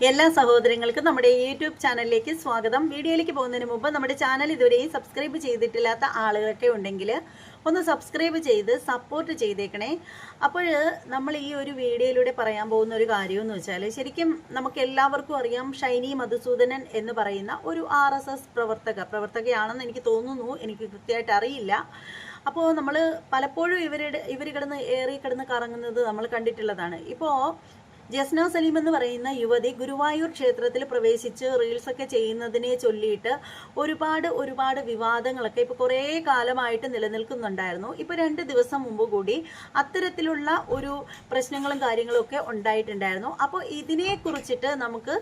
എല്ലാ സഹോദരങ്ങൾക്കും നമ്മുടെ യൂട്യൂബ് ചാനലിലേക്ക് സ്വാഗതം. വീഡിയോയിലേക്ക് പോകുന്നതിന് മുമ്പ് നമ്മുടെ ചാനൽ ഇതുവരെയും സബ്സ്ക്രൈബ് ചെയ്തിട്ടില്ലാത്ത ആളുകളൊക്കെ ഉണ്ടെങ്കിൽ ഒന്ന് സബ്സ്ക്രൈബ് ചെയ്ത് സപ്പോർട്ട് ചെയ്തേക്കണേ. അപ്പോൾ നമ്മൾ ഈ ഒരു വീഡിയോയിലൂടെ പറയാൻ പോകുന്ന ഒരു കാര്യം എന്ന് വെച്ചാൽ ശരിക്കും നമുക്ക് എല്ലാവർക്കും അറിയാം ഷൈനി മധുസൂദനൻ എന്ന് പറയുന്ന ഒരു ആർ എസ് എസ് പ്രവർത്തക പ്രവർത്തകയാണെന്ന് എനിക്ക് തോന്നുന്നു. എനിക്ക് കൃത്യമായിട്ട് അറിയില്ല. അപ്പോൾ നമ്മൾ പലപ്പോഴും ഇവരുടെ ഇവർ കിടന്ന് ഏറി കിടന്ന് കറങ്ങുന്നത് നമ്മൾ കണ്ടിട്ടുള്ളതാണ്. ഇപ്പോൾ ജസ്ന സലീം എന്ന് പറയുന്ന യുവതി ഗുരുവായൂർ ക്ഷേത്രത്തിൽ പ്രവേശിച്ച് റീൽസ് ഒക്കെ ചെയ്യുന്നതിനെ ചൊല്ലിയിട്ട് ഒരുപാട് ഒരുപാട് വിവാദങ്ങളൊക്കെ ഇപ്പൊ കുറേ കാലമായിട്ട് നിലനിൽക്കുന്നുണ്ടായിരുന്നു. ഇപ്പൊ രണ്ട് ദിവസം മുമ്പ് കൂടി അത്തരത്തിലുള്ള ഒരു പ്രശ്നങ്ങളും കാര്യങ്ങളും ഒക്കെ ഉണ്ടായിട്ടുണ്ടായിരുന്നു. അപ്പോൾ ഇതിനെ കുറിച്ചിട്ട് നമുക്ക്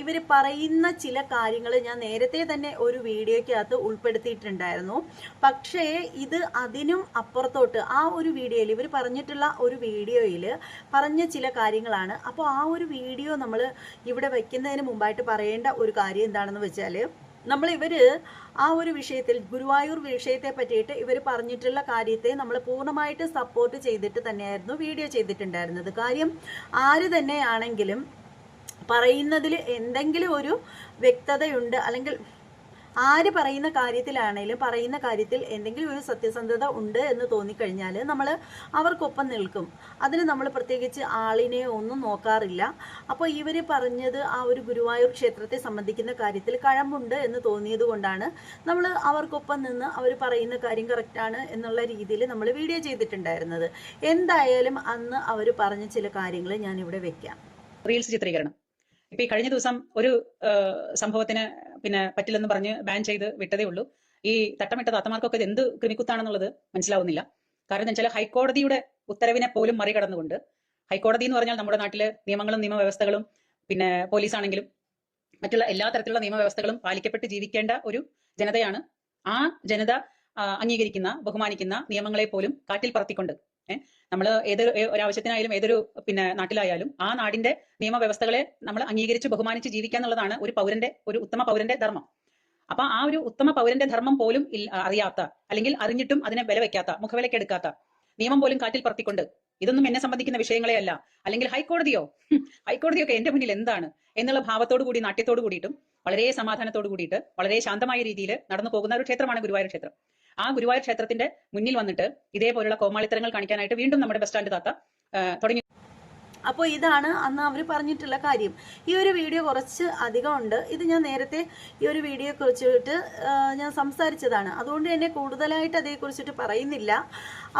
ഇവർ പറയുന്ന ചില കാര്യങ്ങൾ ഞാൻ നേരത്തെ തന്നെ ഒരു വീഡിയോയ്ക്കകത്ത് ഉൾപ്പെടുത്തിയിട്ടുണ്ടായിരുന്നു. പക്ഷേ ഇത് അതിനും അപ്പുറത്തോട്ട് ആ ഒരു വീഡിയോയിൽ ഇവർ പറഞ്ഞിട്ടുള്ള ഒരു വീഡിയോയിൽ പറഞ്ഞ ചില കാര്യങ്ങളാണ് അപ്പോൾ ആ ഒരു വീഡിയോ നമ്മൾ ഇവിടെ വയ്ക്കുന്നതിന് മുമ്പായിട്ട് പറയേണ്ട ഒരു കാര്യം എന്താണെന്ന് വെച്ചാൽ നമ്മൾ ഇവർ ആ ഒരു വിഷയത്തിൽ ഗുരുവായൂർ വിഷയത്തെ പറ്റിയിട്ട് ഇവർ പറഞ്ഞിട്ടുള്ള കാര്യത്തെ നമ്മൾ പൂർണമായിട്ട് സപ്പോർട്ട് ചെയ്തിട്ട് തന്നെയായിരുന്നു വീഡിയോ ചെയ്തിട്ടുണ്ടായിരുന്നത്. കാര്യം ആര് തന്നെയാണെങ്കിലും പറയുന്നതിൽ എന്തെങ്കിലും ഒരു വ്യക്തതയുണ്ട് അല്ലെങ്കിൽ ആര് പറയുന്ന കാര്യത്തിലാണെങ്കിലും പറയുന്ന കാര്യത്തിൽ എന്തെങ്കിലും ഒരു സത്യസന്ധത ഉണ്ട് എന്ന് തോന്നിക്കഴിഞ്ഞാൽ നമ്മൾ അവർക്കൊപ്പം നിൽക്കും. അതിന് നമ്മൾ പ്രത്യേകിച്ച് ആളിനെ ഒന്നും നോക്കാറില്ല. അപ്പോൾ ഇവർ പറഞ്ഞത് ആ ഒരു ഗുരുവായൂർ ക്ഷേത്രത്തെ സംബന്ധിക്കുന്ന കാര്യത്തിൽ കഴമ്പുണ്ട് എന്ന് തോന്നിയത് കൊണ്ടാണ് നമ്മൾ അവർക്കൊപ്പം നിന്ന് അവർ പറയുന്ന കാര്യം കറക്റ്റാണ് എന്നുള്ള രീതിയിൽ നമ്മൾ വീഡിയോ ചെയ്തിട്ടുണ്ടായിരുന്നത്. എന്തായാലും അന്ന് അവർ പറഞ്ഞ ചില കാര്യങ്ങൾ ഞാനിവിടെ വെക്കാം. റീൽസ് ചിത്രീകരണം. ഇപ്പൊ ഈ കഴിഞ്ഞ ദിവസം ഒരു സംഭവത്തിന് പിന്നെ പറ്റില്ലെന്ന് പറഞ്ഞ് ബാൻ ചെയ്ത് വിട്ടതേ ഉള്ളൂ. ഈ തട്ടമിട്ട താത്തമാർക്കൊക്കെ ഇത് എന്ത് ക്രിമിക്കുത്താണെന്നുള്ളത് മനസ്സിലാവുന്നില്ല. കാരണം വെച്ചാൽ ഹൈക്കോടതിയുടെ ഉത്തരവിനെ പോലും മറികടന്നുകൊണ്ട് ഹൈക്കോടതി എന്ന് പറഞ്ഞാൽ നമ്മുടെ നാട്ടിലെ നിയമങ്ങളും നിയമവ്യവസ്ഥകളും പിന്നെ പോലീസ് ആണെങ്കിലും മറ്റുള്ള എല്ലാ തരത്തിലുള്ള നിയമവ്യവസ്ഥകളും പാലിക്കപ്പെട്ട് ജീവിക്കേണ്ട ഒരു ജനതയാണ് ആ ജനത അംഗീകരിക്കുന്ന ബഹുമാനിക്കുന്ന നിയമങ്ങളെ പോലും കാറ്റിൽ പറത്തിക്കൊണ്ട് നമ്മൾ ഒരു ഒരാവശ്യത്തിനായാലും ഏതൊരു പിന്നെ നാട്ടിലായാലും ആ നാടിന്റെ നിയമവ്യവസ്ഥകളെ നമ്മൾ അംഗീകരിച്ച് ബഹുമാനിച്ച് ജീവിക്കുക എന്നുള്ളതാണ് ഒരു പൗരന്റെ ഒരു ഉത്തമ പൗരന്റെ ധർമ്മം. അപ്പൊ ആ ഒരു ഉത്തമ പൗരന്റെ ധർമ്മം പോലും അറിയാത്ത അല്ലെങ്കിൽ അറിഞ്ഞിട്ടും അതിനെ വില വെക്കാത്ത മുഖവിലയ്ക്ക് എടുക്കാത്ത നിയമം പോലും കാറ്റിൽ പറത്തിക്കൊണ്ട് ഇതൊന്നും എന്നെ സംബന്ധിക്കുന്ന വിഷയങ്ങളെ അല്ല അല്ലെങ്കിൽ ഹൈക്കോടതിയോ? ഹൈക്കോടതിയൊക്കെ എന്റെ മുന്നിൽ എന്താണ് എന്നുള്ള ഭാവത്തോടു കൂടി നാട്യത്തോടു കൂടിയിട്ടും വളരെ സമാധാനത്തോടു കൂടിയിട്ട് വളരെ ശാന്തമായ രീതിയിൽ നടന്നു പോകുന്ന ഒരു ക്ഷേത്രമാണ് ഗുരുവായൂർ ക്ഷേത്രം. ആ ഗുരുവായൂർ ക്ഷേത്രത്തിന്റെ മുന്നിൽ വന്നിട്ട് ഇതേപോലുള്ള കോമാളിത്തരങ്ങൾ കാണിക്കാനായിട്ട് വീണ്ടും നമ്മുടെ ബസ് സ്റ്റാൻഡ് താത്ത തുടങ്ങി. അപ്പോൾ ഇതാണ് അന്ന് അവർ പറഞ്ഞിട്ടുള്ള കാര്യം. ഈ ഒരു വീഡിയോ കുറച്ച് അധികം ഉണ്ട്. ഇത് ഞാൻ നേരത്തെ ഈ ഒരു വീഡിയോ കുറിച്ചിട്ട് ഞാൻ സംസാരിച്ചതാണ്. അതുകൊണ്ട് തന്നെ കൂടുതലായിട്ട് അതേക്കുറിച്ചിട്ട് പറയുന്നില്ല.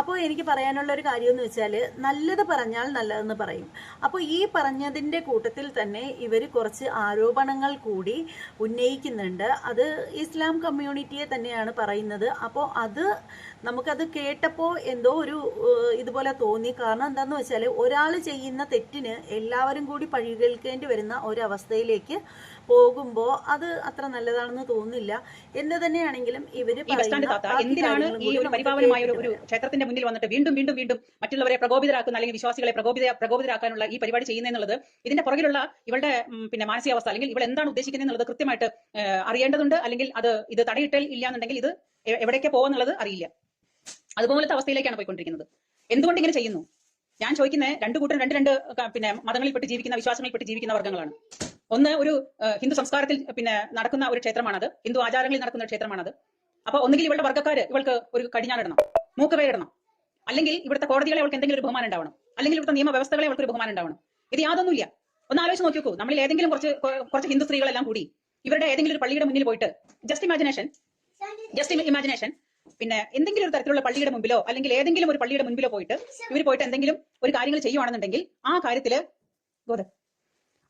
അപ്പോൾ എനിക്ക് പറയാനുള്ള ഒരു കാര്യം എന്ന് വെച്ചാൽ നല്ലത് പറഞ്ഞാൽ നല്ലതെന്ന് പറയും. അപ്പോൾ ഈ പറഞ്ഞതിന്റെ കൂട്ടത്തിൽ തന്നെ ഇവർ കുറച്ച് ആരോപണങ്ങൾ കൂടി ഉന്നയിക്കുന്നുണ്ട്. അത് ഇസ്ലാം കമ്മ്യൂണിറ്റിയെ തന്നെയാണ് പറയുന്നത്. അപ്പോൾ അത് നമുക്കത് കേട്ടപ്പോൾ എന്തോ ഒരു ഇതുപോലെ തോന്നി. കാരണം എന്താണെന്ന് വെച്ചാൽ ഒരാൾ ചെയ്യുന്ന തെറ്റിന് എല്ലാവരും കൂടി പഴികേൾക്കേണ്ടി വരുന്ന ഒരവസ്ഥയിലേക്ക് പോകുമ്പോൾ അത് അത്ര നല്ലതാണെന്ന് തോന്നുന്നില്ല. എന്ന് തന്നെയാണെങ്കിലും ഇവർ എന്തിനാണ് ഈ ഒരു പരിപാവനമായ ഒരു ക്ഷേത്രത്തിന്റെ മുന്നിൽ വന്നിട്ട് വീണ്ടും വീണ്ടും വീണ്ടും മറ്റുള്ളവരെ പ്രകോപിതരാക്കുന്ന അല്ലെങ്കിൽ വിശ്വാസികളെ പ്രകോപിത പ്രകോപിതരാക്കാനുള്ള ഈ പരിപാടി ചെയ്യുന്നതെന്നുള്ളത് ഇതിന്റെ പുറകിലുള്ള ഇവളുടെ പിന്നെ മാനസികാവസ്ഥ അല്ലെങ്കിൽ ഇവൾ എന്താണ് ഉദ്ദേശിക്കുന്നത് എന്നുള്ളത് കൃത്യമായിട്ട് അറിയേണ്ടതുണ്ട് അല്ലെങ്കിൽ അത് ഇത് തടയിട്ടൽ ഇല്ല എന്നുണ്ടെങ്കിൽ ഇത് എവിടേക്ക് പോവാന്നുള്ളത് അറിയില്ല. അതുപോലത്തെ അവസ്ഥയിലേക്കാണ് പോയിക്കൊണ്ടിരിക്കുന്നത്. എന്തുകൊണ്ട് ഇങ്ങനെ ചെയ്യുന്നു? ഞാൻ ചോദിക്കുന്നത് രണ്ടു കൂട്ടം രണ്ട് രണ്ട് പിന്നെ മതങ്ങളിൽപ്പെട്ട് ജീവിക്കുന്ന വിശ്വാസങ്ങളിൽപ്പെട്ട് ജീവിക്കുന്ന വർഗങ്ങളാണ്. ഒന്ന് ഒരു ഹിന്ദു സംസ്കാരത്തിൽ പിന്നെ നടക്കുന്ന ഒരു ക്ഷേത്രമാണത്. ഹിന്ദു ആചാരങ്ങളിൽ നടക്കുന്ന ഒരു ക്ഷേത്രമാണത്. അപ്പൊ ഒന്നുകിൽ ഇവളുടെ വർഗക്കാര് ഇവൾക്ക് ഒരു കടിഞ്ഞാണിടണം മൂക്ക് പേരിടണം അല്ലെങ്കിൽ ഇവിടുത്തെ കോടതികളെ അവൾക്ക് എന്തെങ്കിലും ഒരു ബഹുമാനം ഉണ്ടാവണം. അല്ലെങ്കിൽ ഇവിടുത്തെ നിയമവ്യവസ്ഥകളെ അവൾക്ക് ഒരു ബഹുമാനം ഉണ്ടാവണം. ഇത് യാതൊന്നുമില്ല. ഒന്ന് ആലോചിച്ച് നോക്കിക്കൂ നമ്മൾ ഏതെങ്കിലും കുറച്ച് കുറച്ച് ഹിന്ദു സ്ത്രീകളെല്ലാം കൂടി ഇവരുടെ ഏതെങ്കിലും ഒരു പള്ളിയുടെ മുന്നിൽ പോയിട്ട് ജസ്റ്റ് ഇമാജിനേഷൻ ജസ്റ്റ് ഇമാജിനേഷൻ പിന്നെ എന്തെങ്കിലും ഒരു തരത്തിലുള്ള പള്ളിയുടെ മുമ്പിലോ അല്ലെങ്കിൽ ഏതെങ്കിലും ഒരു പള്ളിയുടെ മുമ്പിലോ പോയിട്ട് ഇവർ പോയിട്ട് എന്തെങ്കിലും ഒരു കാര്യങ്ങൾ ചെയ്യുവാണെന്നുണ്ടെങ്കിൽ ആ കാര്യത്തിൽ ഗോത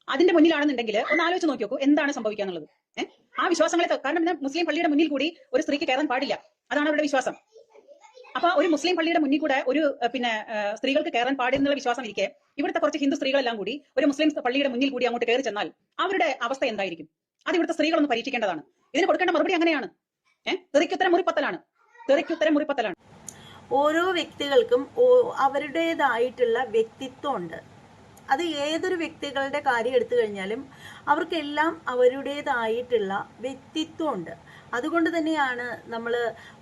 അതിന്റെ മുന്നിലാണെന്നുണ്ടെങ്കിൽ ഒന്ന് ആലോചിച്ച് നോക്കി നോക്കൂ എന്താണ് സംഭവിക്കുക എന്നുള്ളത് ഏഹ് ആ വിശ്വാസങ്ങളെ കാരണം ഇന്ന് മുസ്ലിം പള്ളിയുടെ മുന്നിൽ കൂടി ഒരു സ്ത്രീക്ക് കയറാൻ പാടില്ല. അതാണ് അവരുടെ വിശ്വാസം. അപ്പൊ ഒരു മുസ്ലിം പള്ളിയുടെ മുന്നിൽ കൂടെ ഒരു പിന്നെ സ്ത്രീകൾക്ക് കയറാൻ പാടില്ലെന്നുള്ള വിശ്വാസം ഇരിക്കെ ഇവിടുത്തെ കുറച്ച് ഹിന്ദു സ്ത്രീകളെല്ലാം കൂടി ഒരു മുസ്ലിം പള്ളിയുടെ മുന്നിൽ കൂടി അങ്ങോട്ട് കയറി ചെന്നാൽ അവരുടെ അവസ്ഥ എന്തായിരിക്കും? അത് ഇവിടുത്തെ സ്ത്രീകളൊന്ന് പരീക്ഷിക്കേണ്ടതാണ്. ഇതിന് കൊടുക്കേണ്ട മറുപടി അങ്ങനെയാണ്. ഏഹ് തെറിക്കുത്തരം മുറിപ്പത്തലാണ്. തെറിക്കുത്തരം മുറിപ്പത്തലാണ്. ഓരോ വ്യക്തികൾക്കും അവരുടേതായിട്ടുള്ള വ്യക്തിത്വം ഉണ്ട് അത് ഏതൊരു വ്യക്തികളുടെ കാര്യം എടുത്തു കഴിഞ്ഞാലും അവർക്കെല്ലാം അവരുടേതായിട്ടുള്ള വ്യക്തിത്വമുണ്ട്. അതുകൊണ്ട് തന്നെയാണ് നമ്മൾ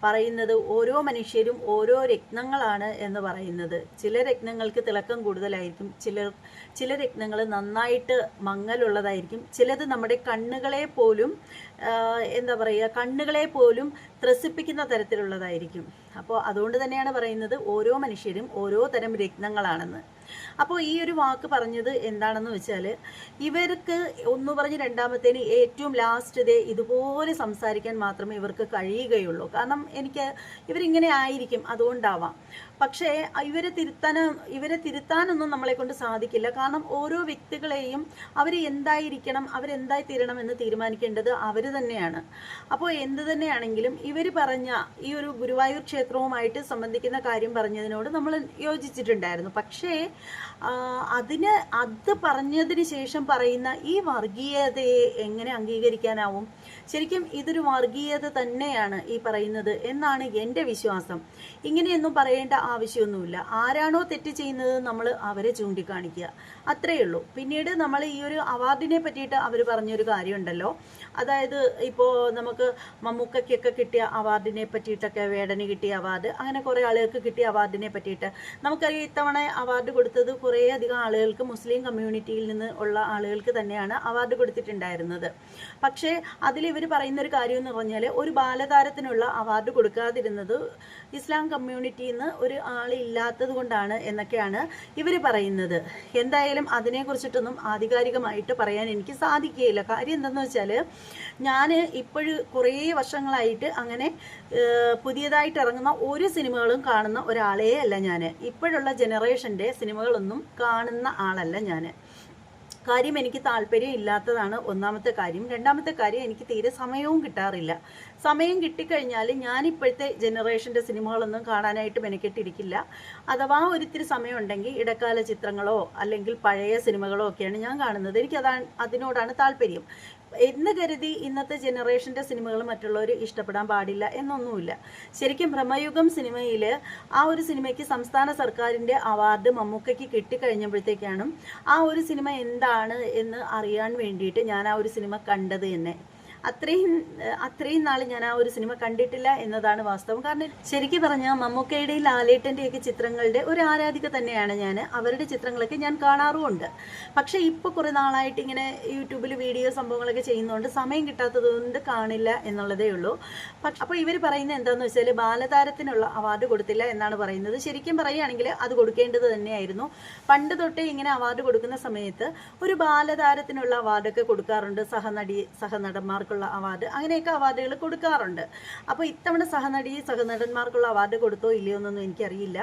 പറയുന്നത് ഓരോ മനുഷ്യരും ഓരോ രത്നങ്ങളാണ് എന്ന് പറയുന്നത്. ചില രത്നങ്ങൾക്ക് തിളക്കം കൂടുതലായിരിക്കും ചില ചില രത്നങ്ങൾ നന്നായിട്ട് മങ്ങലുള്ളതായിരിക്കും ചിലത് നമ്മുടെ കണ്ണുകളെ പോലും എന്താ പറയുക കണ്ണുകളെ പോലും ത്രസിപ്പിക്കുന്ന തരത്തിലുള്ളതായിരിക്കും. അപ്പോൾ അതുകൊണ്ട് തന്നെയാണ് പറയുന്നത് ഓരോ മനുഷ്യരും ഓരോ തരം രത്നങ്ങളാണെന്ന്. അപ്പോൾ ഈ ഒരു വാക്ക് പറഞ്ഞത് എന്താണെന്ന് വെച്ചാൽ ഇവർക്ക് ഒന്ന് പറഞ്ഞ് രണ്ടാമത്തേന് ഏറ്റവും ലാസ്റ്റ് ദേ ഇതുപോലെ സംസാരിക്കാൻ മാത്രമേ ഇവർക്ക് കഴിയുകയുള്ളൂ. കാരണം എനിക്ക് ഇവരിങ്ങനെ ആയിരിക്കും അതുകൊണ്ടാവാം. പക്ഷേ ഇവരെ തിരുത്താൻ ഇവരെ തിരുത്താനൊന്നും നമ്മളെ കൊണ്ട് സാധിക്കില്ല. കാരണം ഓരോ വ്യക്തികളെയും അവർ എന്തായിരിക്കണം അവരെന്തായി തീരണം എന്ന് തീരുമാനിക്കേണ്ടത് അവർ തന്നെയാണ്. അപ്പോൾ എന്ത് തന്നെയാണെങ്കിലും ഇവർ പറഞ്ഞ ഈ ഒരു ഗുരുവായൂർ ക്ഷേത്രവുമായിട്ട് സംബന്ധിക്കുന്ന കാര്യം പറഞ്ഞതിനോട് നമ്മൾ യോജിച്ചിട്ടുണ്ടായിരുന്നു. പക്ഷേ അതിന് അത് പറഞ്ഞതിന് ശേഷം പറയുന്ന ഈ വർഗീയതയെ എങ്ങനെ അംഗീകരിക്കാനാവും? ശരിക്കും ഇതൊരു വർഗീയത തന്നെയാണ് ഈ പറയുന്നത് എന്നാണ് എന്റെ വിശ്വാസം. ഇങ്ങനെയൊന്നും പറയേണ്ട ആവശ്യമൊന്നുമില്ല. ആരാണോ തെറ്റ് ചെയ്യുന്നത് നമ്മൾ അവരെ ചൂണ്ടിക്കാണിക്കുക. അത്രയേ ഉള്ളൂ. പിന്നീട് നമ്മൾ ഈ ഒരു അവാർഡിനെ പറ്റിയിട്ട് അവർ പറഞ്ഞൊരു കാര്യമുണ്ടല്ലോ. അതായത് ഇപ്പോൾ നമുക്ക് മമ്മൂക്കയ്ക്കൊക്കെ കിട്ടിയ അവാർഡിനെ പറ്റിയിട്ടൊക്കെ വേടന് കിട്ടിയ അവാർഡ് അങ്ങനെ കുറേ ആളുകൾക്ക് കിട്ടിയ അവാർഡിനെ പറ്റിയിട്ട്. നമുക്കറിയാം ഇത്തവണ അവാർഡ് കൊടുത്തത് കുറേ അധികം ആളുകൾക്ക് മുസ്ലിം കമ്മ്യൂണിറ്റിയിൽ നിന്ന് ഉള്ള ആളുകൾക്ക് തന്നെയാണ് അവാർഡ് കൊടുത്തിട്ടുണ്ടായിരുന്നത്. പക്ഷേ അതിലിവർ പറയുന്നൊരു കാര്യം എന്ന് പറഞ്ഞാൽ ഒരു ബാലതാരത്തിനുള്ള അവാർഡ് കൊടുക്കാതിരുന്നത് ഇസ്ലാം കമ്മ്യൂണിറ്റിയിൽ നിന്ന് ഒരു ആൾ ഇല്ലാത്തത് കൊണ്ടാണ് എന്നൊക്കെയാണ് ഇവർ പറയുന്നത്. എന്തായാലും അതിനെക്കുറിച്ചിട്ടൊന്നും ആധികാരികമായിട്ട് പറയാൻ എനിക്ക് സാധിക്കുകയില്ല. കാര്യം എന്താണെന്ന് വെച്ചാൽ ഞാൻ ഇപ്പോഴും കുറേ വർഷങ്ങളായിട്ട് അങ്ങനെ പുതിയതായിട്ട് ഇറങ്ങുന്ന ഒരു സിനിമകളും കാണുന്ന ഒരാളേ അല്ല ഞാൻ ഇപ്പോഴുള്ള ജനറേഷന്റെ സിനിമകളൊന്നും കാണുന്ന ആളല്ല ഞാൻ കാര്യം എനിക്ക് താല്പര്യം ഇല്ലാത്തതാണ് ഒന്നാമത്തെ കാര്യം. രണ്ടാമത്തെ കാര്യം എനിക്ക് തീരെ സമയവും കിട്ടാറില്ല. സമയം കിട്ടിക്കഴിഞ്ഞാൽ ഞാൻ ഇപ്പോഴത്തെ ജനറേഷന്റെ സിനിമകളൊന്നും കാണാനായിട്ട് മെനക്കെട്ടിരിക്കില്ല. അഥവാ ഒരിത്തിരി സമയം ഉണ്ടെങ്കിൽ ഇടക്കാല ചിത്രങ്ങളോ അല്ലെങ്കിൽ പഴയ സിനിമകളോ ഒക്കെയാണ് ഞാൻ കാണുന്നത്. എനിക്ക് അതാണ് അതിനോടാണ് താല്പര്യം. എന്ന് കരുതി ഇന്നത്തെ ജനറേഷന്റെ സിനിമകൾ മറ്റുള്ളവർ ഇഷ്ടപ്പെടാൻ പാടില്ല എന്നൊന്നുമില്ല. ശരിക്കും ഭ്രമയുഗം സിനിമയിൽ ആ ഒരു സിനിമയ്ക്ക് സംസ്ഥാന സർക്കാരിന്റെ അവാർഡ് മമ്മൂക്കയ്ക്ക് കിട്ടിക്കഴിഞ്ഞപ്പോഴത്തേക്കാണ് ആ ഒരു സിനിമ എന്താണ് എന്ന് അറിയാൻ വേണ്ടിയിട്ട് ഞാൻ ആ ഒരു സിനിമ കണ്ടത് തന്നെ. അത്രയും അത്രയും നാൾ ഞാൻ ആ ഒരു സിനിമ കണ്ടിട്ടില്ല എന്നതാണ് വാസ്തവം. കാരണം ശരിക്കും പറഞ്ഞാൽ മമ്മൂക്കയുടെ ലാലേട്ടന്റെയൊക്കെ ചിത്രങ്ങളുടെ ഒരു ആരാധിക തന്നെയാണ് ഞാൻ അവരുടെ ചിത്രങ്ങളൊക്കെ ഞാൻ കാണാറുമുണ്ട്. പക്ഷേ ഇപ്പോൾ കുറേ നാളായിട്ട് ഇങ്ങനെ യൂട്യൂബിൽ വീഡിയോ സംഭവങ്ങളൊക്കെ ചെയ്യുന്നതുകൊണ്ട് സമയം കിട്ടാത്തത് കൊണ്ട് കാണില്ല എന്നുള്ളതേ ഉള്ളൂ. അപ്പോൾ ഇവർ പറയുന്നത് എന്താണെന്ന് വെച്ചാൽ ബാലതാരത്തിനുള്ള അവാർഡ് കൊടുത്തില്ല എന്നാണ് പറയുന്നത്. ശരിക്കും പറയുകയാണെങ്കിൽ അത് കൊടുക്കേണ്ടത് തന്നെയായിരുന്നു. പണ്ട് തൊട്ടേ ഇങ്ങനെ അവാർഡ് കൊടുക്കുന്ന സമയത്ത് ഒരു ബാലതാരത്തിനുള്ള അവാർഡൊക്കെ കൊടുക്കാറുണ്ട്. സഹനടി സഹനടന്മാർക്കുള്ള അവാർഡ് അങ്ങനെയൊക്കെ അവാർഡുകൾ കൊടുക്കാറുണ്ട്. അപ്പോൾ ഇത്തവണ സഹനടി സഹനടന്മാർക്കുള്ള അവാർഡ് കൊടുത്തോ ഇല്ലയോ എന്നൊന്നും എനിക്കറിയില്ല.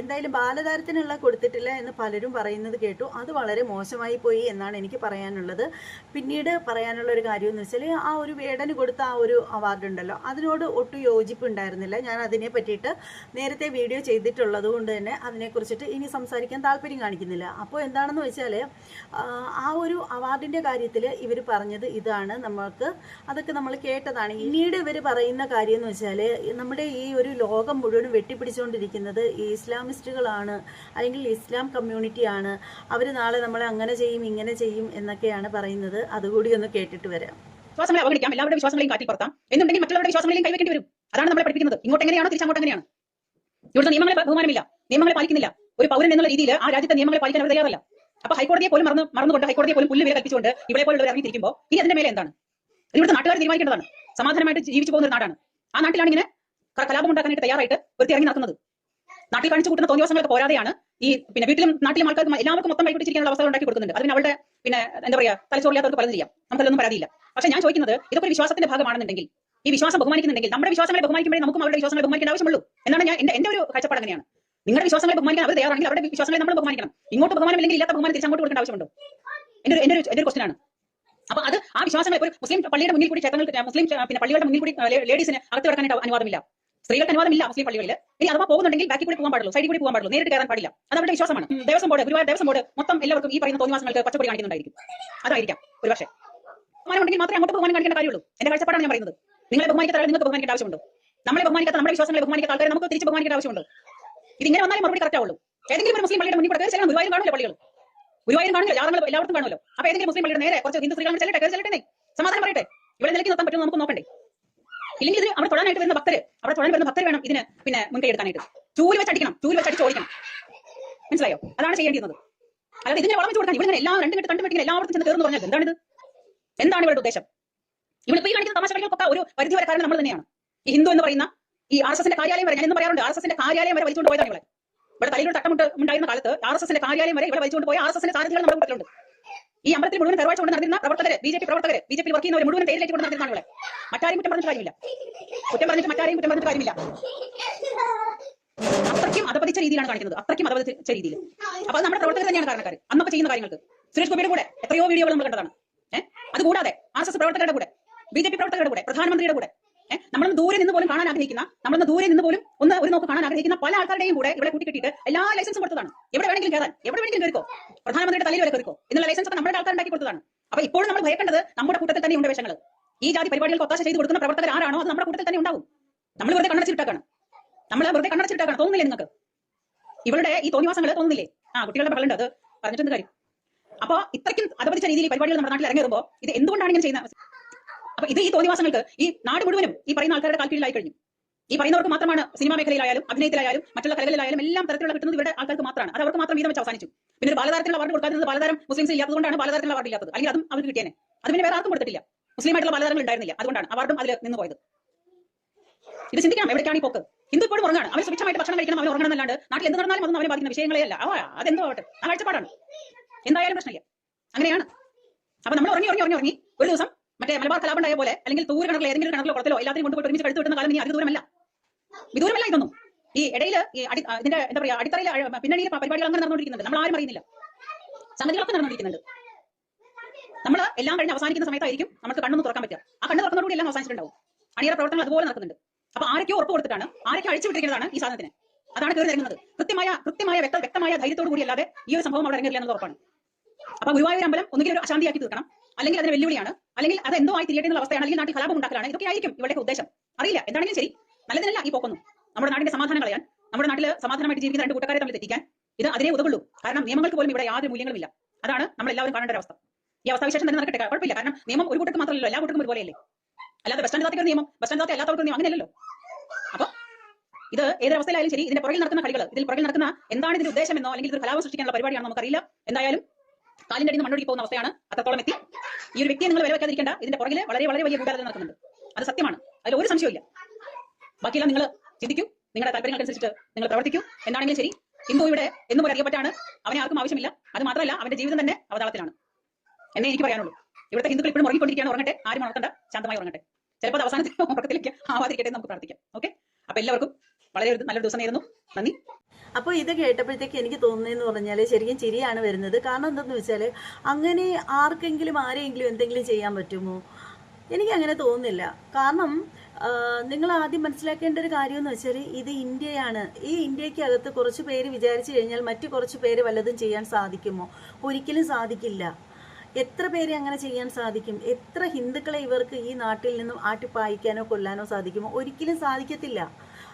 എന്തായാലും ബാലതാരത്തിനുള്ള കൊടുത്തിട്ടില്ല എന്ന് പലരും പറയുന്നത് കേട്ടു. അത് വളരെ മോശമായി പോയി എന്നാണ് എനിക്ക് പറയാനുള്ളത്. പിന്നീട് പറയാനുള്ള ഒരു കാര്യം എന്ന് വെച്ചാൽ ആ ഒരു വേടന് കൊടുത്ത ആ ഒരു അവാർഡ് ഉണ്ടല്ലോ. അതിനോട് ഒട്ടും യോജിപ്പ് ഉണ്ടായിരുന്നില്ല ഞാൻ അതിനെ പറ്റിയിട്ട് നേരത്തെ വീഡിയോ ചെയ്തിട്ടുള്ളത് കൊണ്ട് തന്നെ അതിനെക്കുറിച്ചിട്ട് ഇനി സംസാരിക്കാൻ താല്പര്യം കാണിക്കുന്നില്ല. അപ്പോൾ എന്താണെന്ന് വെച്ചാൽ ആ ഒരു അവാർഡിന്റെ കാര്യത്തിൽ ഇവർ പറഞ്ഞത് ഇതാണ്. നമ്മൾക്ക് അതൊക്കെ നമ്മൾ കേട്ടതാണ്. പിന്നീട് ഇവർ പറയുന്ന കാര്യം എന്ന് വെച്ചാൽ നമ്മുടെ ഈ ഒരു ലോകം മുഴുവനും വെട്ടിപ്പിടിച്ചുകൊണ്ടിരിക്കുന്നത് ഈ ഇസ്ലാമിസ്റ്റുകളാണ് അല്ലെങ്കിൽ ഇസ്ലാം കമ്മ്യൂണിറ്റിയാണ്. അവർ നാളെ നമ്മളെ അങ്ങനെ ചെയ്യും ഇങ്ങനെ ചെയ്യും എന്നൊക്കെയാണ് പറയുന്നത്. അതുകൂടി ഒന്ന് കേട്ടിട്ട് വരാം. വിശ്വാസങ്ങളെ അവഗണിക്കാം. എല്ലാവരുടെ വിശ്വാസങ്ങളെയും കാട്ടി പുറത്താം. എന്നുണ്ടെങ്കിൽ മറ്റുള്ളവരുടെ വിശ്വാസങ്ങളെയും കൈവെക്കേണ്ടി വരും. അതാണ് നമ്മളെ പഠിപ്പിക്കുന്നത്. ഇങ്ങോട്ട് എങ്ങനെയാണോ തിരിച്ചങ്ങോട്ട് എങ്ങനെയാണ്? ഇവിടുത്തെ നിയമങ്ങളെ ബഹുമാനമില്ല. നിയമങ്ങളെ പാലിക്കുന്നില്ല. ഒരു പൗരൻ എന്നുള്ള രീതിയിൽ ആ രാജ്യത്തെ നിയമങ്ങളെ പാലിക്കാൻ അവർ തയ്യാറല്ല. അപ്പൊ ഹൈക്കോടതിയെ പോലും മറന്ന് മറന്നുകൊണ്ട് ഹൈക്കോടതിയെ പോലും പുല്ല് വില കൽപ്പിച്ചുകൊണ്ട് ഇവിടെ പോലുള്ളവർ ഇറങ്ങിയിരിക്കുമ്പോൾ ഇനി അതിന്റെ മേലെ എന്താണ്? ഇവിടുത്തെ നാട്ടുകാർ തീരുമാനിക്കേണ്ടതാണ്. സമാധാനമായിട്ട് ജീവിച്ചു പോകുന്ന ഒരു നാടാണ്. ആ നാട്ടിലാണ് ഇങ്ങനെ കലാപം ഉണ്ടാക്കാനായിട്ട് തയ്യാറായിട്ട് വെറുതെ ഇറങ്ങി നടക്കുന്നത്. നാട്ടിൽ കാണിച്ചു കൂട്ടുന്ന തോന്നിവാസങ്ങളൊക്കെ പോരാതെയാണ് ഈ പിന്നെ വീട്ടിലും നാട്ടിലും ആൾക്കാർക്ക് എല്ലാവർക്കും മൊത്തം കൈപിടിച്ചിരിക്കാനുള്ള അവസരം ഉണ്ടാക്കി കൊടുക്കുന്നുണ്ട്. അതിന് അവളുടെ പിന്നെ എന്താ പറയാ തലച്ചോറില്ലാത്തവർക്ക് പലതും ചെയ്യാം. നമുക്കതൊന്നും പരാതിയില്ല പക്ഷെ ഞാൻ ചോദിക്കുന്നത് ഇതൊക്കെ ഒരു വിശ്വാസത്തിന്റെ ഭാഗമാണെന്നുണ്ടെങ്കിൽ ഈ വിശ്വാസം ബഹുമാനിക്കുന്നുണ്ടെങ്കിൽ നമ്മുടെ വിശ്വാസങ്ങളെ ബഹുമാനിക്കുമ്പോഴേ നമുക്കും അവരുടെ വിശ്വാസങ്ങളെ ബഹുമാനിക്കേണ്ട ആവശ്യമുള്ളൂ. എന്നാണ് ഞാൻ എന്റെ ഒരു കാഴ്ചപ്പാട് അങ്ങനെയാണ്. നിങ്ങളുടെ വിശ്വാസങ്ങളെ ബഹുമാനിക്കാൻ അവർ തയ്യാറാണെങ്കിൽ അവരുടെ വിശ്വാസങ്ങളെ നമ്മൾ ബഹുമാനിക്കണം. ഇങ്ങോട്ട് ബഹുമാനമില്ലെങ്കിൽ ഇല്ലാത്ത ബഹുമാനം തിരിച്ചങ്ങോട്ട് കൊടുക്കേണ്ട ആവശ്യമുണ്ടോ? എന്റെ ഒരു എന്റെ ഒരു ക്വസ്റ്റൻ അപ്പൊ അത് ആ ഇപ്പോൾ ഒരു മുസ്ലിം പള്ളിയുടെ മുന്നിൽ കൂടി ക്ഷേത്രങ്ങൾക്ക് മുസ്ലിം പിന്നെ പള്ളികളുടെ മുന്നിൽ കൂടി ലേഡീസിന് അകത്ത് കിടക്കാനായിട്ട് അനുവാദമില്ല. സ്ത്രീകൾക്ക് അനുവാദമില്ല മുസ്ലിം പള്ളികളിൽ ഇനി അഥവാ പോകുന്നുണ്ടെങ്കിൽ ബാക്കി കൂടി പോകാൻ പാടുള്ളൂ സൈഡിൽ കൂടി പോകാൻ പാടുള്ളൂ നേരിട്ട് കയറാൻ പാടില്ല. അത് അവരുടെ വിശ്വാസമാണ്. ദേവസ്വം ബോർഡ് ഗുരുവായൂർ ദേവസ്വം ബോർഡ് മൊത്തം എല്ലാവർക്കും ഈ പറയുന്ന തോന്നിവാസങ്ങൾക്ക് പച്ചപ്പൊടി കാണിക്കുന്നുണ്ടായിരിക്കും. അതായിരിക്കാം ഒരു പക്ഷേ ബഹുമാനം ഉണ്ടെങ്കിൽ മാത്രമേ അങ്ങോട്ട് ബഹുമാനം കാണിക്കേണ്ട കാര്യമുള്ളൂ. എന്റെ കാഴ്ചപ്പാടാണ് ഞാൻ പറയുന്നത്. നിങ്ങളെ ബഹുമാനിക്കാത്ത ആളെ നിങ്ങൾക്ക് ബഹുമാനിക്കേണ്ട ആവശ്യമുണ്ടോ? നമ്മളെ ബഹുമാനിക്കാത്ത നമ്മുടെ വിശ്വാസങ്ങളെ ബഹുമാനിക്കാത്ത ആൾക്കാരെ നമുക്ക് തിരിച്ച് ബഹുമാനിക്കേണ്ട ആവശ്യമുണ്ടോ? ഇതിങ്ങനെ വന്നാലേ മറുപടി കറക്റ്റ് ആവുള്ളൂ. ഏതെങ്കിലും ഒരു മുസ്ലിം പള്ളിയുടെ മുന്നിൽ കൂടെ ചെല്ലണം. ഗുരുവായൂർ കാണില്ല പള്ളികൾ. ഗുരുവായൂർ കാണില്ല യാതൊരു എല്ലാവർക്കും കാണുമല്ലോ. അപ്പൊ ഏതെങ്കിലും മുസ്ലിം പള്ളിയുടെ നേരെ കുറച്ച് ഹിന്ദു സ്ത്രീകൾ ചെല്ലട്ടെ കയറി ചെല്ലട്ടെ സമാധാനം പറയട്ടെ? ഇവിടെ നിലയ്ക്ക് നിർത്താൻ പറ്റുമോ നമുക്ക് നോക്കണ്ടേ? ഇല്ലെങ്കിൽ ഇതിന് അവിടെ തൊഴാനായിട്ട് വരുന്ന ഭക്തര് അവിടെ തൊഴാൻ വരുന്ന ഭക്തര് വേണം ഇതിന് പിന്നെ മുൻകൈ എടുക്കാനായിട്ട്. ചൂൽ വെച്ച് അടിക്കണം ചൂൽ വെച്ച് അടിച്ച് ഓടിക്കണം മനസ്സിലായോ? അതാണ് ചെയ്യേണ്ടിയിരുന്നത്. അല്ലാതെ ഇതിനെ വളം വെച്ച് കൊടുക്കാൻ ഇവിടെ എല്ലാം രണ്ടും കെട്ട് കണ്ടും വെട്ടിങ്ങനെ എല്ലാവർക്കും ചെന്ന് കയറുന്നു പറഞ്ഞാൽ എന്താണിത് എന്താണ് ഇവരുടെ ഉദ്ദേശം? ഇവിടെ ഈ കാണിക്കുന്ന തമാശകളിലൊക്കെ ഒരു പരിധി വരെ കാരണം നമ്മൾ തന്നെയാണ്. ഈ ഹിന്ദു എന്ന് പറയുന്ന ഈ ആർ എസ് എസിന്റെ കാര്യാലയം വരെ ഞാൻ എന്ന് പറയാറുണ്ട് ആർ എസ് എസിന്റെ കാര്യാലയം വരെ വലിച്ചുകൊണ്ട് പോയതാണ് ഇവിടെ ഇവിടെ തലയിലൊരു തട്ടമുണ്ട് ഉണ്ടായിരുന്ന കാലത്ത് ആർ എസ് എസിന്റെ കാര്യാലയം വരെ ഇവിടെ വലിച്ചുകൊണ്ട് പോയ ആർ എസ് എസിന്റെ സാരഥികൾ നമ്മുടെ കൂട്ടത്തിലുണ്ട്. ഈ അമ്പലത്തിൽ മുഴുവൻ തെറവാഴ്ച കൊണ്ട് നടന്നിരുന്ന പ്രവർത്തകരെ ബി ജെ പി പ്രവർത്തകരെ ബി ജെ പി വർക്ക് ചെയ്യുന്നവർ മുഴുവൻ പേരിലേക്ക് കൊണ്ട് നടന്നിരുന്ന ആളുകളെ. മറ്റാരെയും കുറ്റം പറഞ്ഞിട്ട് കാര്യമില്ല. കുറ്റം പറഞ്ഞിട്ട് മറ്റാരെയും കുറ്റം പറഞ്ഞിട്ട് കാര്യമില്ല. അത്രയ്ക്കും അധപതിച്ച രീതിയിലാണ് കാണിക്കുന്നത്. അത്രയ്ക്കും അതപതിച്ച രീതിയിൽ. അപ്പൊ അത് നമ്മുടെ പ്രവർത്തകർ തന്നെയാണ് കാരണക്കാർ അന്നൊക്കെ ചെയ്യുന്ന കാര്യങ്ങൾക്ക്. സുരേഷ് ഗോപിയുടെ കൂടെ എത്രയോ വീഡിയോകൾ നമ്മൾ കണ്ടതാണ്. അതുകൂടാതെ ആർ എസ് എസ് പ്രവർത്തകരുടെ കൂടെ ബി ജെ പി പ്രവർത്തകരുടെ കൂടെ പ്രധാനമന്ത്രിയുടെ കൂടെ നമ്മളൊന്ന് ദൂരെ നിന്ന് പോലും കാണാൻ ആഗ്രഹിക്കുന്ന നമ്മൾ ദൂരെ നിന്ന് പോലും ഒന്ന് ഒരു നോക്ക് കാണാൻ ആഗ്രഹിക്കുന്ന പല ആൾക്കാരുടെയും കൂടെ ഇവിടെ കൂട്ടിക്കെട്ടിയിട്ട് എല്ലാ ലൈസൻസും കൊടുത്തതാണ്. എവിടെ വേണമെങ്കിലും കയറാൻ എവിടെ വേണമെങ്കിലും കയറിക്കോ? പ്രധാനമന്ത്രിയുടെ തലയിൽ വരെ കയറിക്കോ? എന്നുള്ള ലൈസൻസ് ഒക്കെ നമ്മുടെ ആൾക്കാർ ഉണ്ടാക്കി കൊടുത്തതാണ്. അപ്പൊ ഇപ്പോഴും നമ്മൾ ഭയക്കേണ്ടത് നമ്മുടെ കൂട്ടത്തിൽ തന്നെ ഉണ്ട് വേഷങ്ങൾ ഈ ജാതി പരിപാടികൾക്ക് ഒത്താശ ചെയ്ത് കൊടുക്കുന്ന പ്രവർത്തകർ ആരാണോ അത് നമ്മുടെ കൂട്ടത്തിൽ തന്നെ ഉണ്ടാവും. നമ്മൾ വെറുതെ കണ്ണടച്ചിട്ടാക്കാണ് നമ്മൾ വെറുതെ കണ്ണടച്ചിട്ടാണ് തോന്നുന്നില്ലേ നിങ്ങൾക്ക്? ഇവരുടെ ഈ തോന്നിവാസങ്ങൾ തോന്നുന്നില്ലേ? ആ കുട്ടികളുടെ മകളുണ്ട് അത്. പറഞ്ഞിട്ടുണ്ട് കാര്യം? അപ്പൊ ഇത്രയ്ക്കും അതപതിച്ച രീതിയിൽ പരിപാടികൾ നമ്മുടെ നാട്ടിൽ ഇറങ്ങിയതുമ്പോൾ ഇത് എന്തുകൊണ്ടാണ് ഇങ്ങനെ ചെയ്യുന്നത്? അപ്പൊ ഇത് ഈ തോന്നിവാസങ്ങൾക്ക് ഈ നാട് മുഴുവനും ഈ പറയുന്ന ആൾക്കാരുടെ താല്പര്യമായി കഴിഞ്ഞു ഈ പറയുന്നവർക്ക് മാത്രമാണ് സിനിമാ മേഖലയിലായാലും അഭിനയത്തിലായാലും മറ്റുള്ള കലകളിലായാലും എല്ലാം തരത്തിലുള്ള കിട്ടുന്നത് ഇവിടെ ആൾക്കാർക്ക് മാത്രമാണ്. അത് അവർക്ക് മാത്രം വീതം വെച്ച് അവസാനിച്ചു. പിന്നെ ഒരു ബാലതാരത്തിനുള്ള അവാർഡ് കൊടുക്കാത്തത് ബാലതാരം മുസ്ലിംസ് ഇല്ലാത്തതുകൊണ്ടാണ് പലതരത്തിലുള്ള അവാർഡ് ഇല്ലാത്തത്. അല്ലെങ്കിൽ അതും അവർക്ക് കിട്ടിയേനെ. അത് പിന്നെ വേറെ ആർക്കും കൊടുത്തിട്ടില്ല. മുസ്ലിം ആയിട്ടുള്ള ബാലതാരങ്ങൾ ഉണ്ടായിരുന്നില്ല. അതുകൊണ്ടാണ് അവാർഡും അതിൽ നിന്ന് പോയത്. ഇത് ചിന്തിക്കണം. എവിടേക്കാണ് ഈ പോക്ക്? ഹിന്ദു ഇപ്പോഴും ഉറങ്ങാണ്. അവൻ സുഭിക്ഷമായിട്ട് ഭക്ഷണം കഴിക്കണം അവൻ ഉറങ്ങണം എന്നല്ലാണ്ട് നാട്ടിൽ എന്ത് നടന്നാലും അതൊന്നും അവനെ ബാധിക്കുന്ന വിഷയങ്ങളെ അല്ല ആ അതെന്തോ ആവട്ടെ. ആ കാഴ്ചപ്പാടാണ്. എന്തായാലും പ്രശ്നമില്ല. അങ്ങനെയാണ്. അപ്പൊ നമ്മൾ ഉറങ്ങി ഉറങ്ങി ഉറങ്ങി ഉറങ്ങി. ഒരു ദിവസം മറ്റേ മലബാർ കലാപം ഉണ്ടായ പോലെ അല്ലെങ്കിൽ തൂര് കണക്കിൽ ഏതെങ്കിലും കണക്കിലോ കുളത്തിലോ എല്ലാത്തിനും കൊണ്ടുപോയി ഒരുമിച്ച് കഴുത്ത് കിട്ടുന്ന കാലം ഇനി അധിക ദൂരമല്ല. വിദൂരമല്ല ഇതൊന്നും. ഈ ഇടയിൽ ഈ അടി ഇതിന്റെ എന്താ പറയുക അടിത്തറയിൽ പിന്നണിയിൽ പരിപാടികൾ അങ്ങനെ നടന്നുകൊണ്ടിരിക്കുന്നുണ്ട്. നമ്മൾ ആരും അറിയുന്നില്ല. സംഗതികളൊക്കെ നടന്നുകൊണ്ടിരിക്കുന്നുണ്ട്. നമ്മൾ എല്ലാം കഴിഞ്ഞ് അവസാനിക്കുന്ന സമയത്തായിരിക്കും നമുക്ക് കണ്ണൊന്ന് തുറക്കാൻ പറ്റുക. ആ കണ്ണ് തുറക്കുന്നതോടെ എല്ലാം അവസാനിച്ചിട്ടുണ്ടാവും. അണിയറ പ്രവർത്തനങ്ങൾ അതുപോലെ നടക്കുന്നുണ്ട്. അപ്പൊ ആരൊക്കെ ഉറപ്പ് കൊടുത്തിട്ടാണ് ആരൊക്കെ അഴിച്ചു വിട്ടിരിക്കുന്നതാണ് ഈ സാധനത്തിന്. അതാണ് കയറി ഇറങ്ങുന്നത്. കൃത്യമായ കൃത്യമായ വ്യക്ത വ്യക്തമായ ധൈര്യത്തോടു കൂടി അല്ലാതെ ഈ ഒരു സംഭവം അവിടെ ഇറങ്ങില്ല എന്നുള്ള ഉറപ്പാണ്. അപ്പൊ ഗുരുവായൂർ അമ്പലം ഒന്നുകിൽ ഒരു അശാന്തിയാക്കി തീർക്കണം. അല്ലെങ്കിൽ അതിന് വെല്ലുവിളിയാണ് അല്ലെങ്കിൽ അത് എന്തോ ആയി എന്നുള്ള അവസ്ഥയാണ് അല്ലെങ്കിൽ നാട്ടിൽ കലാപം ഉണ്ടാക്കലാണ് ഇതൊക്കെ ആയിരിക്കും ഇവരുടെ ഉദ്ദേശം. അറിയില്ല എന്താണെങ്കിലും ശരി. നല്ലതിനല്ല ഈ പോക്കൊന്നും. നമ്മുടെ നാടിന്റെ സമാധാനം കളയാൻ നമ്മുടെ നാട്ടിൽ സമാധാനമായിട്ട് ജീവിക്കുന്ന രണ്ട് കൂട്ടക്കാരെ തമ്മിൽ തെറ്റിക്കാൻ ഇത് അതിനെ ഉതകുള്ളൂ. കാരണം നിയമങ്ങൾക്ക് പോലും ഇവിടെ യാതൊരു മൂല്യങ്ങളുമില്ല. അതാണ് നമ്മൾ എല്ലാവരും കാണേണ്ട അവസ്ഥ. ഈ അവസ്ഥ വിശേഷം തന്നെ നടക്കട്ടെ കുഴപ്പമില്ല. കാരണം നിയമം ഒരു കൂട്ടർക്ക് മാത്രമല്ലോ എല്ലാ കൂട്ടർക്കും ഒരുപോലെയല്ലേ? അല്ലാതെ ബസ് സ്റ്റാൻഡ് നിയമം ബസ് സ്റ്റാൻഡ് താത്തി അല്ലാത്തവർക്ക് നിയമം അങ്ങനെയല്ലോ അപ്പൊ ഇത് ഏതൊരവസ്ഥയിലായാലും ശരി ഇതിന്റെ പുറകിൽ നടക്കുന്ന കളികൾ ഇതിൽ പുറകിൽ നടക്കുന്ന എന്താണ് ഇതിന്റെ ഉദ്ദേശമെന്നോ അല്ലെങ്കിൽ ഇത് കലാപം സൃഷ്ടിക്കാനുള്ള പരിപാടിയാണോ നമുക്കറിയില്ല. എന്തായാലും കാലിന്റെ അടിയിൽ മണ്ണൊഴുകി പോകുന്ന അവസ്ഥയാണ് അത്രത്തോളം എത്തി. ഈ ഒരു വ്യക്തിയെ നിങ്ങൾ വിലവെക്കാതിരിക്കേണ്ട ഇതിന്റെ പുറകിൽ വളരെ വളരെ വലിയ ഗൂഢാലോചന നടക്കുന്നുണ്ട്. അത് സത്യമാണ്. അതിൽ ഒരു സംശയമില്ല ബാക്കിയെല്ലാം നിങ്ങൾ ചിന്തിക്കൂ. നിങ്ങളുടെ താല്പര്യങ്ങൾക്കനുസരിച്ച് നിങ്ങൾ പ്രവർത്തിക്കൂ. എന്താണെങ്കിലും ശരി. ഹിന്ദു ഇവിടെ എന്നും ഒരു അറിയപ്പെട്ടാണ്. അവനെ ആർക്കും ആവശ്യമില്ല. അത് മാത്രമല്ല അവന്റെ ജീവിതം തന്നെ അവതാളത്തിലാണ്. എന്നേ എനിക്ക് പറയാനുള്ളൂ. ഇവിടുത്തെ ഹിന്ദുക്കൾ ഇപ്പോഴും ഉറങ്ങിക്കൊണ്ടിരിക്കുകയാണ്. ഉറങ്ങട്ടെ. ആരും ഉണർത്തണ്ട. ശാന്തമായി ഉറങ്ങട്ടെ. ചിലപ്പോൾ അത് അവസാനത്തെ ഉറക്കത്തിലേക്ക് ആവാതിരിക്കട്ടെ നമുക്ക് പ്രാർത്ഥിക്കാം. ഓക്കെ? അപ്പൊ എല്ലാവർക്കും വളരെ ഒരു നല്ലൊരു ദിവസം നേരുന്നു നന്ദി. അപ്പോൾ ഇത് കേട്ടപ്പോഴത്തേക്ക് എനിക്ക് തോന്നുന്നതെന്ന് പറഞ്ഞാൽ ശരിക്കും ചിരിയാണ് വരുന്നത്. കാരണം എന്തെന്ന് വെച്ചാൽ അങ്ങനെ ആർക്കെങ്കിലും ആരെങ്കിലും എന്തെങ്കിലും ചെയ്യാൻ പറ്റുമോ? എനിക്ക് അങ്ങനെ തോന്നുന്നില്ല. കാരണം നിങ്ങൾ ആദ്യം മനസ്സിലാക്കേണ്ട ഒരു കാര്യം എന്ന് വെച്ചാൽ ഇത് ഇന്ത്യയാണ്. ഈ ഇന്ത്യയ്ക്ക് ഇന്ത്യക്കകത്ത് കുറച്ച് പേര് വിചാരിച്ചു കഴിഞ്ഞാൽ മറ്റു കുറച്ച് പേര് വല്ലതും ചെയ്യാൻ സാധിക്കുമോ? ഒരിക്കലും സാധിക്കില്ല. എത്ര പേരെ അങ്ങനെ ചെയ്യാൻ സാധിക്കും? എത്ര ഹിന്ദുക്കളെ ഇവർക്ക് ഈ നാട്ടിൽ നിന്നും ആട്ടിപ്പായിക്കാനോ കൊല്ലാനോ സാധിക്കുമോ? ഒരിക്കലും സാധിക്കത്തില്ല.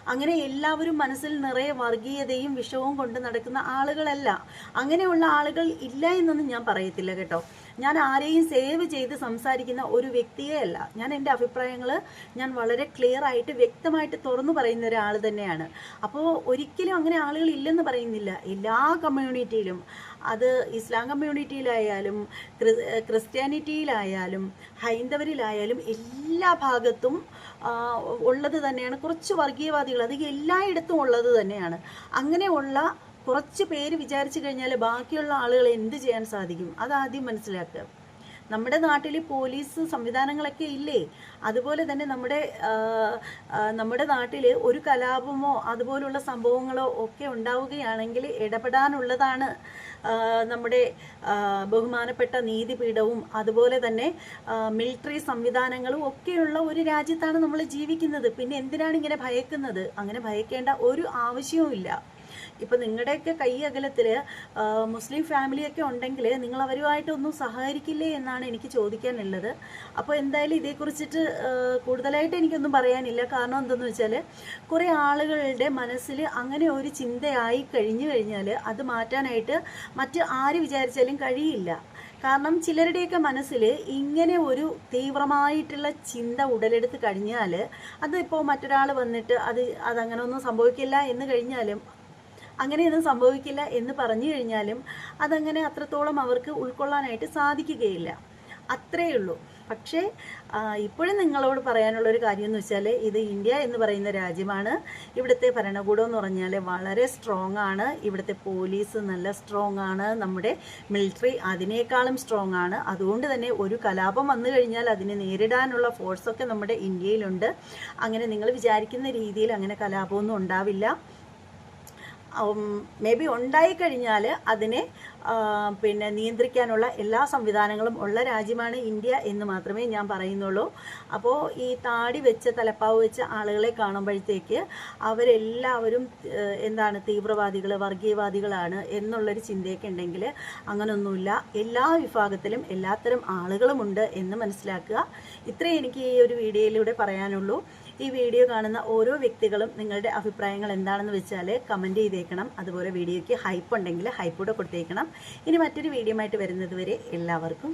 അങ്ങനെ എല്ലാവരും മനസ്സിൽ നിറയെ വർഗീയതയും വിഷവും കൊണ്ട് നടക്കുന്ന ആളുകളല്ല. അങ്ങനെയുള്ള ആളുകൾ ഇല്ല എന്നൊന്നും ഞാൻ പറയത്തില്ല കേട്ടോ. ഞാൻ ആരെയും സേവ് ചെയ്ത് സംസാരിക്കുന്ന ഒരു വ്യക്തിയെ അല്ല. ഞാൻ എന്റെ അഭിപ്രായങ്ങൾ ഞാൻ വളരെ ക്ലിയർ ആയിട്ട് വ്യക്തമായിട്ട് തുറന്നു പറയുന്ന ഒരാൾ തന്നെയാണ്. അപ്പോൾ ഒരിക്കലും അങ്ങനെ ആളുകൾ ഇല്ലെന്ന് പറയുന്നില്ല. എല്ലാ കമ്മ്യൂണിറ്റിയിലും അത് ഇസ്ലാം കമ്മ്യൂണിറ്റിയിലായാലും ക്രി- ക്രിസ്ത്യാനിറ്റിയിലായാലും ഹൈന്ദവരിലായാലും എല്ലാ ഭാഗത്തും ഉള്ളത് തന്നെയാണ്. കുറച്ച് വർഗീയവാദികൾ അത് എല്ലായിടത്തും ഉള്ളത് തന്നെയാണ്. അങ്ങനെയുള്ള കുറച്ച് പേര് വിചാരിച്ചു കഴിഞ്ഞാൽ ബാക്കിയുള്ള ആളുകൾ എന്ത് ചെയ്യാൻ സാധിക്കും? അത് ആദ്യം മനസ്സിലാക്കുക. നമ്മുടെ നാട്ടിൽ പോലീസ് സംവിധാനങ്ങളൊക്കെ ഇല്ലേ? അതുപോലെ തന്നെ നമ്മുടെ നമ്മുടെ നാട്ടിൽ ഒരു കലാപമോ അതുപോലുള്ള സംഭവങ്ങളോ ഒക്കെ ഉണ്ടാവുകയാണെങ്കിൽ ഇടപെടാനുള്ളതാണ് നമ്മുടെ ബഹുമാനപ്പെട്ട നീതിപീഠവും അതുപോലെ തന്നെ മിലിറ്ററി സംവിധാനങ്ങളും ഒക്കെയുള്ള ഒരു രാജ്യത്താണ് നമ്മൾ ജീവിക്കുന്നത്. പിന്നെ എന്തിനാണ് ഇങ്ങനെ ഭയക്കുന്നത്? അങ്ങനെ ഭയക്കേണ്ട ഒരു ആവശ്യവും ഇല്ല ഇപ്പം നിങ്ങളുടെയൊക്കെ കൈ അകലത്തിൽ മുസ്ലിം ഫാമിലിയൊക്കെ ഉണ്ടെങ്കിൽ നിങ്ങൾ അവരുമായിട്ടൊന്നും സഹകരിക്കില്ലേ എന്നാണ് എനിക്ക് ചോദിക്കാനുള്ളത്. അപ്പോൾ എന്തായാലും ഇതേക്കുറിച്ചിട്ട് കൂടുതലായിട്ട് എനിക്കൊന്നും പറയാനില്ല. കാരണം എന്തെന്ന് വെച്ചാൽ കുറേ ആളുകളുടെ മനസ്സിൽ അങ്ങനെ ഒരു ചിന്തയായി കഴിഞ്ഞു കഴിഞ്ഞാൽ അത് മാറ്റാനായിട്ട് മറ്റ് ആര് വിചാരിച്ചാലും കഴിയില്ല. കാരണം ചിലരുടെയൊക്കെ മനസ്സിൽ ഇങ്ങനെ ഒരു തീവ്രമായിട്ടുള്ള ചിന്ത ഉടലെടുത്ത് കഴിഞ്ഞാൽ അതിപ്പോൾ മറ്റൊരാൾ വന്നിട്ട് അത് അതങ്ങനെ ഒന്നും സംഭവിക്കില്ല എന്ന് കഴിഞ്ഞാലും അങ്ങനെയൊന്നും സംഭവിക്കില്ല എന്ന് പറഞ്ഞു കഴിഞ്ഞാലും അതങ്ങനെ അത്രത്തോളം അവർക്ക് ഉൾക്കൊള്ളാനായിട്ട് സാധിക്കുകയില്ല. അത്രയേ ഉള്ളൂ. പക്ഷേ ഇപ്പോഴും നിങ്ങളോട് പറയാനുള്ള ഒരു കാര്യം എന്ന് വെച്ചാൽ ഇത് ഇന്ത്യ എന്ന് പറയുന്ന രാജ്യമാണ്. ഇവിടുത്തെ ഭരണകൂടം എന്ന് പറഞ്ഞാൽ വളരെ സ്ട്രോങ് ആണ്. ഇവിടുത്തെ പോലീസ് നല്ല സ്ട്രോങ് ആണ്. നമ്മുടെ മിലിറ്ററി അതിനേക്കാളും സ്ട്രോങ് ആണ്. അതുകൊണ്ട് തന്നെ ഒരു കലാപം വന്നു കഴിഞ്ഞാൽ അതിനെ നേരിടാനുള്ള ഫോഴ്സൊക്കെ നമ്മുടെ ഇന്ത്യയിലുണ്ട്. അങ്ങനെ നിങ്ങൾ വിചാരിക്കുന്ന രീതിയിൽ അങ്ങനെ കലാപമൊന്നും ഉണ്ടാവില്ല. മേ ബി ഉണ്ടായിക്കഴിഞ്ഞാൽ അതിനെ പിന്നെ നിയന്ത്രിക്കാനുള്ള എല്ലാ സംവിധാനങ്ങളും ഉള്ള രാജ്യമാണ് ഇന്ത്യ എന്ന് മാത്രമേ ഞാൻ പറയുന്നുള്ളൂ. അപ്പോൾ ഈ താടി വെച്ച തലപ്പാവ് വെച്ച ആളുകളെ കാണുമ്പോഴത്തേക്ക് അവരെല്ലാവരും എന്താണ് തീവ്രവാദികൾ വർഗീയവാദികളാണ് എന്നുള്ളൊരു ചിന്തയൊക്കെ ഉണ്ടെങ്കിൽ അങ്ങനൊന്നുമില്ല. എല്ലാ വിഭാഗത്തിലും എല്ലാത്തരം ആളുകളുമുണ്ട് എന്ന് മനസ്സിലാക്കുക. ഇത്രയും എനിക്ക് ഈ ഒരു വീഡിയോയിലൂടെ പറയാനുള്ളൂ. ഈ വീഡിയോ കാണുന്ന ഓരോ വ്യക്തികളും നിങ്ങളുടെ അഭിപ്രായങ്ങൾ എന്താണെന്ന് വെച്ചാൽ കമന്റ് ചെയ്തേക്കണം. അതുപോലെ വീഡിയോയ്ക്ക് ഹൈപ്പ് ഉണ്ടെങ്കിൽ ഹൈപ്പ് കൂടെ കൊടുത്തേക്കണം. ഇനി മറ്റൊരു വീഡിയോ ആയിട്ട് വരുന്നത് വരെ എല്ലാവർക്കും